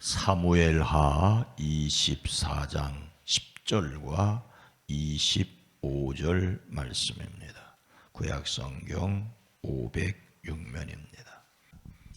사무엘하 24장 10절과 25절 말씀입니다. 구약 성경 506면입니다.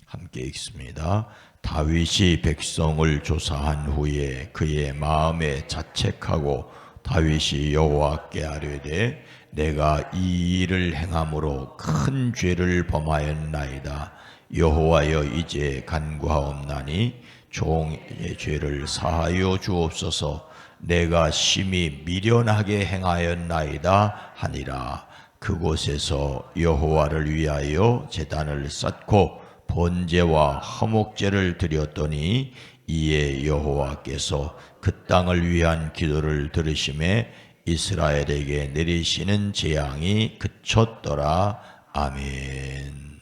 함께 읽습니다. 다윗이 백성을 조사한 후에 그의 마음에 자책하고 다윗이 여호와께 아뢰되 내가 이 일을 행함으로 큰 죄를 범하였나이다. 여호와여 이제 간구하옵나니 종의 죄를 사하여 주옵소서. 내가 심히 미련하게 행하였나이다 하니라. 그곳에서 여호와를 위하여 제단을 쌓고 번제와 화목제를 드렸더니 이에 여호와께서 그 땅을 위한 기도를 들으심에 이스라엘에게 내리시는 재앙이 그쳤더라. 아멘.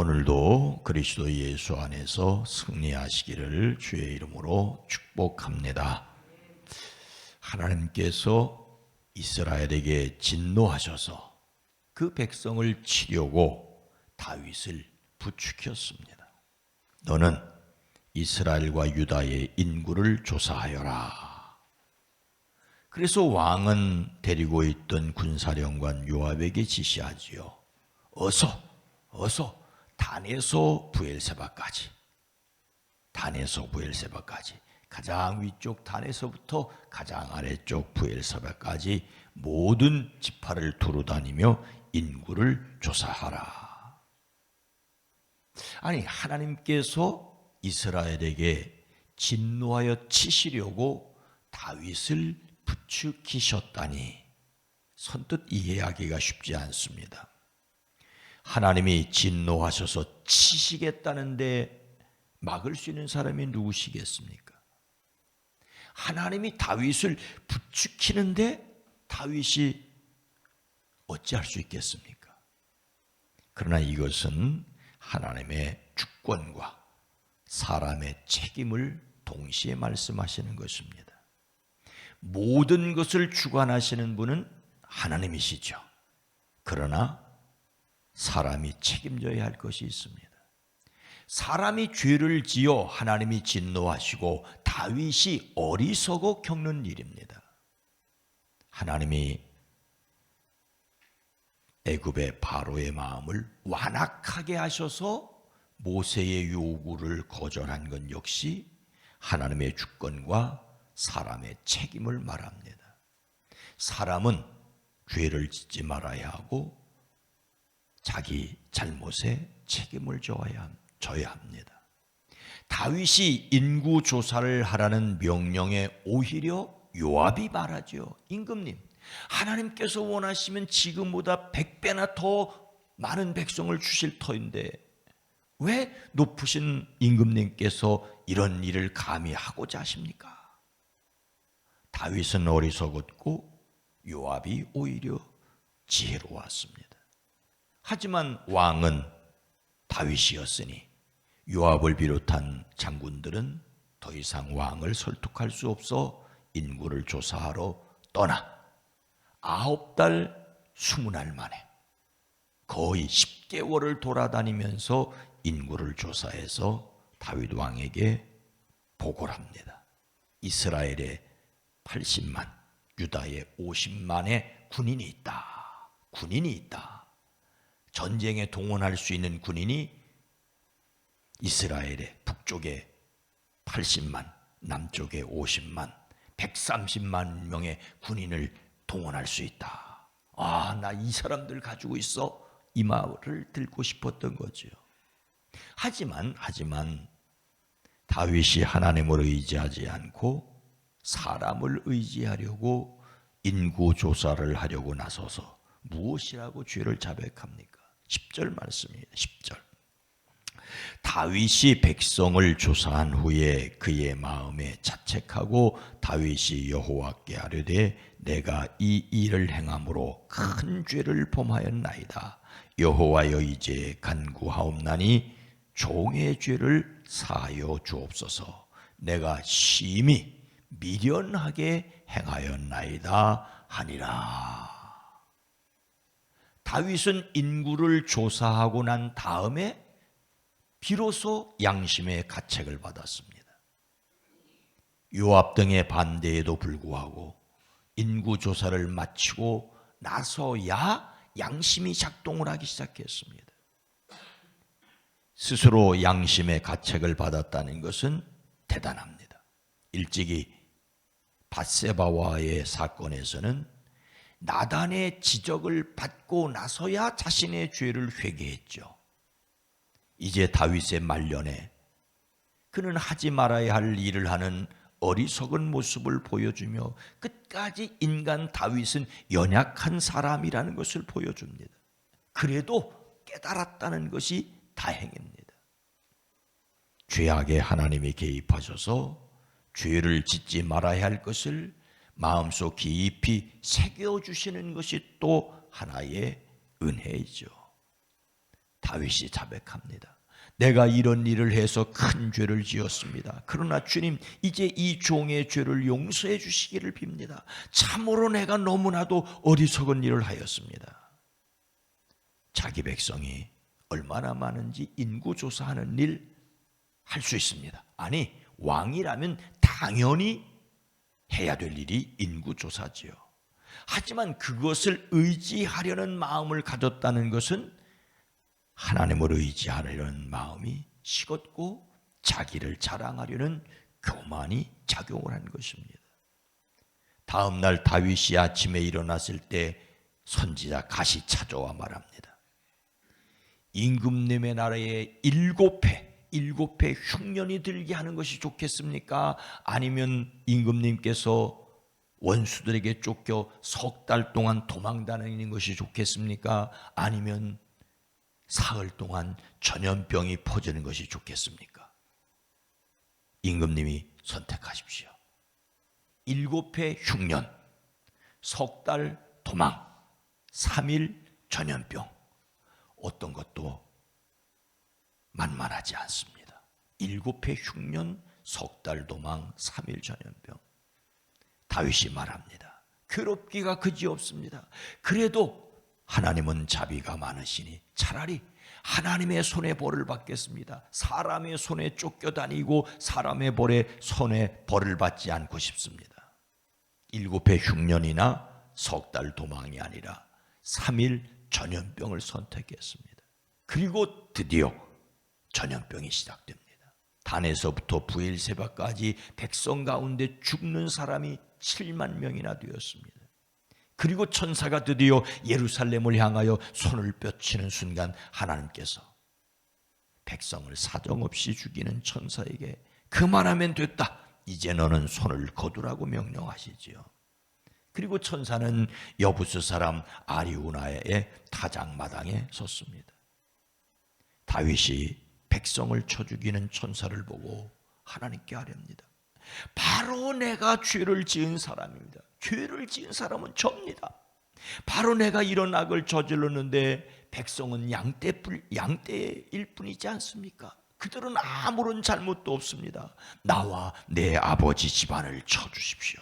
오늘도 그리스도 예수 안에서 승리하시기를 주의 이름으로 축복합니다. 하나님께서 이스라엘에게 진노하셔서 그 백성을 치려고 다윗을 부추겼습니다. 너는 이스라엘과 유다의 인구를 조사하여라. 그래서 왕은 데리고 있던 군사령관 요압에게 지시하지요. 어서, 어서 단에서 부엘세바까지, 단에서 부엘세바까지 가장 위쪽 단에서부터 가장 아래쪽 부엘세바까지 모든 지파를 두루 다니며 인구를 조사하라. 아니 하나님께서 이스라엘에게 진노하여 치시려고 다윗을 부추기셨다니 선뜻 이해하기가 쉽지 않습니다. 하나님이 진노하셔서 치시겠다는데 막을 수 있는 사람이 누구시겠습니까? 하나님이 다윗을 부추기는데 다윗이 어찌할 수 있겠습니까? 그러나 이것은 하나님의 주권과 사람의 책임을 동시에 말씀하시는 것입니다. 모든 것을 주관하시는 분은 하나님이시죠. 그러나 사람이 책임져야 할 것이 있습니다. 사람이 죄를 지어 하나님이 진노하시고 다윗이 어리석어 겪는 일입니다. 하나님이 애굽의 바로의 마음을 완악하게 하셔서 모세의 요구를 거절한 건 역시 하나님의 주권과 사람의 책임을 말합니다. 사람은 죄를 짓지 말아야 하고 자기 잘못에 책임을 져야, 합니다. 다윗이 인구 조사를 하라는 명령에 오히려 요압이 말하죠. 임금님, 하나님께서 원하시면 지금보다 100배나 더 많은 백성을 주실 터인데 왜 높으신 임금님께서 이런 일을 감히 하고자 하십니까? 다윗은 어리석었고 요압이 오히려 지혜로웠습니다. 하지만 왕은 다윗이었으니 요압을 비롯한 장군들은 더 이상 왕을 설득할 수 없어 인구를 조사하러 떠나 아홉 달 스무 날 만에 거의 10개월을 돌아다니면서 인구를 조사해서 다윗 왕에게 보고를 합니다. 이스라엘에 80만, 유다에 50만의 군인이 있다. 군인이 있다. 전쟁에 동원할 수 있는 군인이 이스라엘의 북쪽에 80만, 남쪽에 50만, 130만 명의 군인을 동원할 수 있다. 아, 나 이 사람들 가지고 있어. 이 말을 듣고 싶었던 거죠. 하지만, 하지만, 다윗이 하나님을 의지하지 않고 사람을 의지하려고 인구 조사를 하려고 나서서 무엇이라고 죄를 자백합니까? 10절 말씀입니다. 10절. 다윗이 백성을 조사한 후에 그의 마음에 자책하고 다윗이 여호와께 아뢰되 내가 이 일을 행함으로 큰 죄를 범하였나이다. 여호와여 이제 간구하옵나니 종의 죄를 사하여 주옵소서. 내가 심히 미련하게 행하였나이다 하니라. 다윗은 인구를 조사하고 난 다음에 비로소 양심의 가책을 받았습니다. 요압 등의 반대에도 불구하고 인구 조사를 마치고 나서야 양심이 작동을 하기 시작했습니다. 스스로 양심의 가책을 받았다는 것은 대단합니다. 일찍이 바세바와의 사건에서는 나단의 지적을 받고 나서야 자신의 죄를 회개했죠. 이제 다윗의 말년에 그는 하지 말아야 할 일을 하는 어리석은 모습을 보여주며 끝까지 인간 다윗은 연약한 사람이라는 것을 보여줍니다. 그래도 깨달았다는 것이 다행입니다. 죄악에 하나님이 개입하셔서 죄를 짓지 말아야 할 것을 마음속 깊이 새겨주시는 것이 또 하나의 은혜이죠. 다윗이 자백합니다. 내가 이런 일을 해서 큰 죄를 지었습니다. 그러나 주님, 이제 이 종의 죄를 용서해 주시기를 빕니다. 참으로 내가 너무나도 어리석은 일을 하였습니다. 자기 백성이 얼마나 많은지 인구조사하는 일 할 수 있습니다. 아니, 왕이라면 당연히 해야 될 일이 인구조사지요. 하지만 그것을 의지하려는 마음을 가졌다는 것은 하나님을 의지하려는 마음이 식었고 자기를 자랑하려는 교만이 작용을 한 것입니다. 다음 날 다윗이 아침에 일어났을 때 선지자 가시 찾아와 말합니다. 임금님의 나라에 일곱 해, 일곱 해 흉년이 들게 하는 것이 좋겠습니까? 아니면 임금님께서 원수들에게 쫓겨 석 달 동안 도망 다니는 것이 좋겠습니까? 아니면 사흘 동안 전염병이 퍼지는 것이 좋겠습니까? 임금님이 선택하십시오. 일곱 해 흉년, 석 달 도망, 3일 전염병. 어떤 것도 만만하지 않습니다. 일곱 해 흉년, 석 달 도망, 3일 전염병. 다윗이 말합니다. 괴롭기가 그지없습니다. 그래도 하나님은 자비가 많으시니 차라리 하나님의 손에 벌을 받겠습니다. 사람의 손에 쫓겨다니고 사람의 벌에 손에 벌을 받지 않고 싶습니다. 일곱 해 흉년이나 석 달 도망이 아니라 3일 전염병을 선택했습니다. 그리고 드디어 전염병이 시작됩니다. 단에서부터 부엘세바까지 백성 가운데 죽는 사람이 7만 명이나 되었습니다. 그리고 천사가 드디어 예루살렘을 향하여 손을 뼈치는 순간 하나님께서 백성을 사정없이 죽이는 천사에게 그만하면 됐다. 이제 너는 손을 거두라고 명령하시지요. 그리고 천사는 여부스 사람 아리우나의 타작마당에 섰습니다. 다윗이 백성을 쳐 죽이는 천사를 보고 하나님께 아뢰니다. 바로 내가 죄를 지은 사람입니다. 죄를 지은 사람은 접니다. 바로 내가 이런 악을 저질렀는데 백성은 양떼뿔 양떼일 뿐이지 않습니까? 그들은 아무런 잘못도 없습니다. 나와 내 아버지 집안을 쳐 주십시오.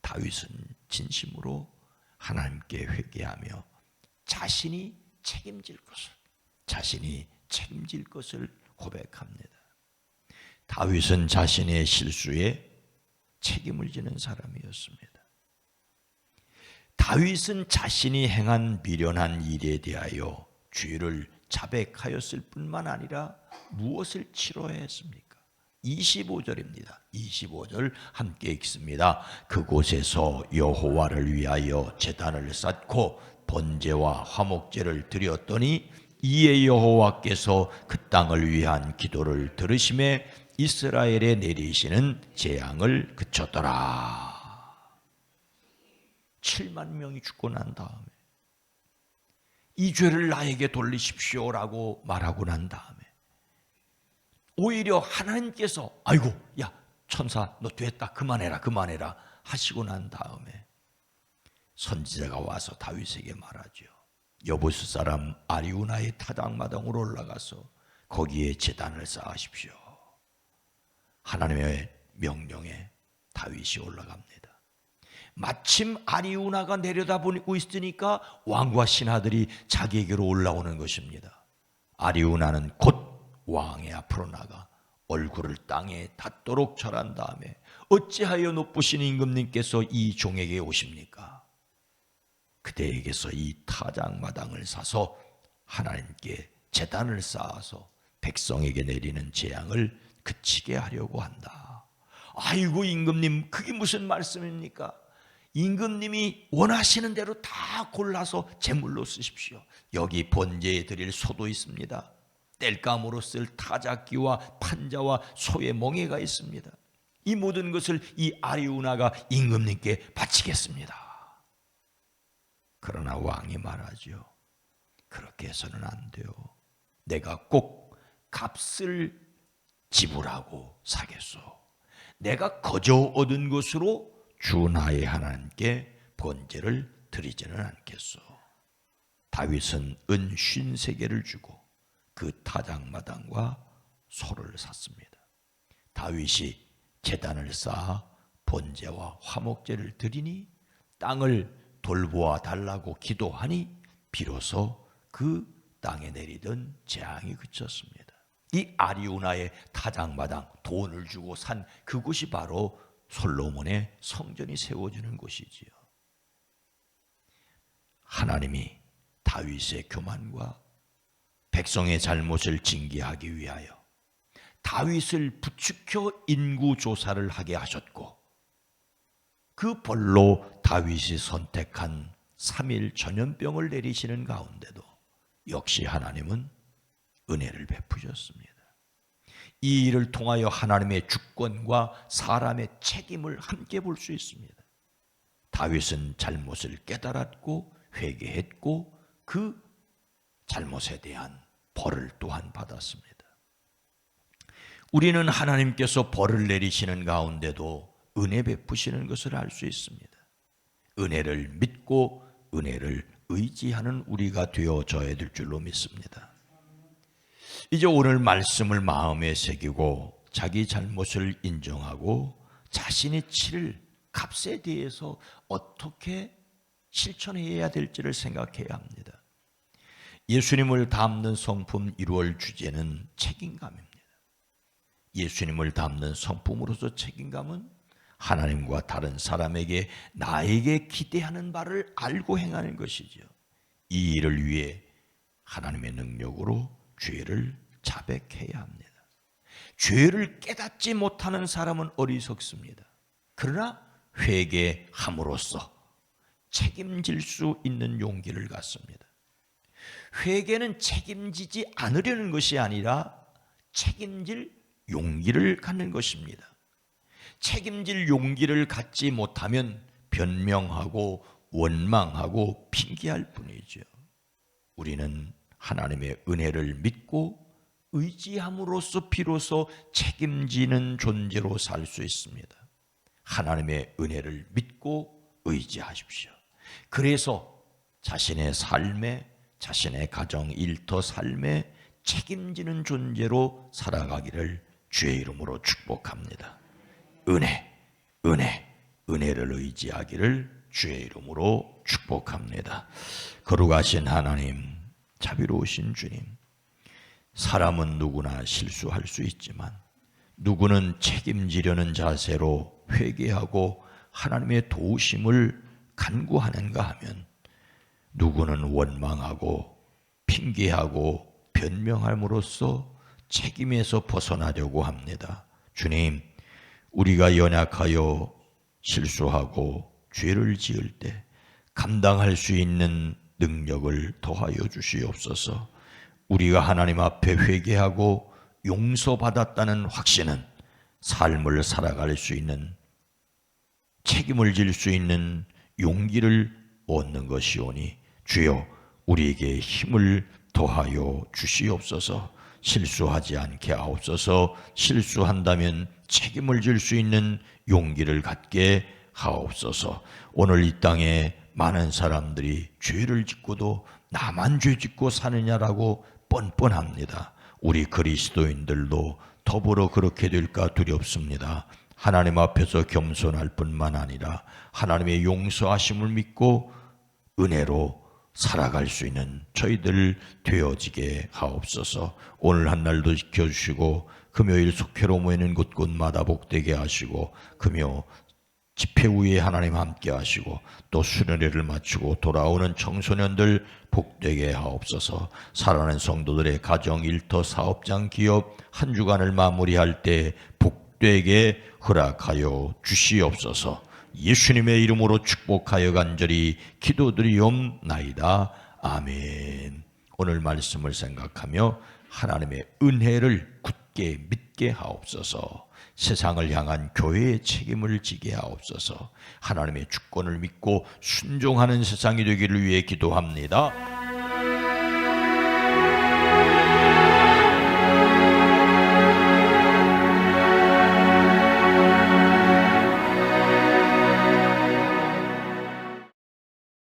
다윗은 진심으로 하나님께 회개하며 자신이 책임질 것을 자신이 책임질 것을 고백합니다. 다윗은 자신의 실수에 책임을 지는 사람이었습니다. 다윗은 자신이 행한 미련한 일에 대하여 죄를 자백하였을 뿐만 아니라 무엇을 치러야 했습니까? 25절입니다. 25절 함께 읽습니다. 그곳에서 여호와를 위하여 제단을 쌓고 번제와 화목제를 드렸더니 이에 여호와께서 그 땅을 위한 기도를 들으심에 이스라엘에 내리시는 재앙을 그쳤더라. 7만 명이 죽고 난 다음에 이 죄를 나에게 돌리십시오라고 말하고 난 다음에 오히려 하나님께서 아이고 야 천사 너 됐다 그만해라 그만해라 하시고 난 다음에 선지자가 와서 다윗에게 말하죠. 여부스 사람 아리우나의 타당마당으로 올라가서 거기에 재단을 쌓으십시오. 하나님의 명령에 다윗이 올라갑니다. 마침 아리우나가 내려다보고 있으니까 왕과 신하들이 자기에게로 올라오는 것입니다. 아리우나는 곧 왕의 앞으로 나가 얼굴을 땅에 닿도록 절한 다음에 어찌하여 높으신 임금님께서 이 종에게 오십니까? 그대에게서 이 타작마당을 사서 하나님께 재단을 쌓아서 백성에게 내리는 재앙을 그치게 하려고 한다. 아이고 임금님 그게 무슨 말씀입니까? 임금님이 원하시는 대로 다 골라서 제물로 쓰십시오. 여기 번제에 드릴 소도 있습니다. 땔감으로 쓸 타작기와 판자와 소의 멍에가 있습니다. 이 모든 것을 이 아리우나가 임금님께 바치겠습니다. 그러나 왕이 말하죠. 그렇게 해서는 안 돼요. 내가 꼭 값을 지불하고 사겠소. 내가 거저 얻은 것으로 주 나의 하나님께 번제를 드리지는 않겠소. 다윗은 은 쉰세계를 주고 그 타작마당과 소를 샀습니다. 다윗이 제단을 쌓아 번제와 화목제를 드리니 땅을 돌보아 달라고 기도하니 비로소 그 땅에 내리던 재앙이 그쳤습니다. 이 아리우나의 타작마당 돈을 주고 산 그곳이 바로 솔로몬의 성전이 세워지는 곳이지요. 하나님이 다윗의 교만과 백성의 잘못을 징계하기 위하여 다윗을 부추켜 인구 조사를 하게 하셨고 그 벌로 다윗이 선택한 3일 전염병을 내리시는 가운데도 역시 하나님은 은혜를 베푸셨습니다. 이 일을 통하여 하나님의 주권과 사람의 책임을 함께 볼 수 있습니다. 다윗은 잘못을 깨달았고 회개했고 그 잘못에 대한 벌을 또한 받았습니다. 우리는 하나님께서 벌을 내리시는 가운데도 은혜 베푸시는 것을 알 수 있습니다. 은혜를 믿고 은혜를 의지하는 우리가 되어져야 될 줄로 믿습니다. 이제 오늘 말씀을 마음에 새기고 자기 잘못을 인정하고 자신이 치를 값에 대해서 어떻게 실천해야 될지를 생각해야 합니다. 예수님을 담는 성품 1월 주제는 책임감입니다. 예수님을 담는 성품으로서 책임감은 하나님과 다른 사람에게 나에게 기대하는 바를 알고 행하는 것이죠. 이 일을 위해 하나님의 능력으로 죄를 자백해야 합니다. 죄를 깨닫지 못하는 사람은 어리석습니다. 그러나 회개함으로써 책임질 수 있는 용기를 갖습니다. 회개는 책임지지 않으려는 것이 아니라 책임질 용기를 갖는 것입니다. 책임질 용기를 갖지 못하면 변명하고 원망하고 핑계할 뿐이죠. 우리는 하나님의 은혜를 믿고 의지함으로써 비로소 책임지는 존재로 살 수 있습니다. 하나님의 은혜를 믿고 의지하십시오. 그래서 자신의 삶에 자신의 가정 일터 삶에 책임지는 존재로 살아가기를 주의 이름으로 축복합니다. 은혜, 은혜, 은혜를 의지하기를 주의 이름으로 축복합니다. 거룩하신 하나님, 자비로우신 주님, 사람은 누구나 실수할 수 있지만 누구는 책임지려는 자세로 회개하고 하나님의 도우심을 간구하는가 하면 누구는 원망하고 핑계하고 변명함으로써 책임에서 벗어나려고 합니다. 주님, 우리가 연약하여 실수하고 죄를 지을 때 감당할 수 있는 능력을 더하여 주시옵소서. 우리가 하나님 앞에 회개하고 용서받았다는 확신은 삶을 살아갈 수 있는 책임을 질 수 있는 용기를 얻는 것이오니 주여 우리에게 힘을 더하여 주시옵소서. 실수하지 않게 하옵소서. 실수한다면 책임을 질 수 있는 용기를 갖게 하옵소서. 오늘 이 땅에 많은 사람들이 죄를 짓고도 나만 죄 짓고 사느냐라고 뻔뻔합니다. 우리 그리스도인들도 더불어 그렇게 될까 두렵습니다. 하나님 앞에서 겸손할 뿐만 아니라 하나님의 용서하심을 믿고 은혜로 살아갈 수 있는 저희들 되어지게 하옵소서. 오늘 한 날도 지켜주시고 금요일 속회로 모이는 곳곳마다 복되게 하시고 금요 집회 후에 하나님 함께 하시고 또 수련회를 마치고 돌아오는 청소년들 복되게 하옵소서 살아가는 성도들의 가정 일터 사업장 기업 한 주간을 마무리할 때 복되게 허락하여 주시옵소서 예수님의 이름으로 축복하여 간절히 기도드리옵나이다 아멘 오늘 말씀을 생각하며 하나님의 은혜를 굳게 믿게 하옵소서. 세상을 향한 교회의 책임을 지게 하옵소서. 하나님의 주권을 믿고 순종하는 세상이 되기를 위해 기도합니다.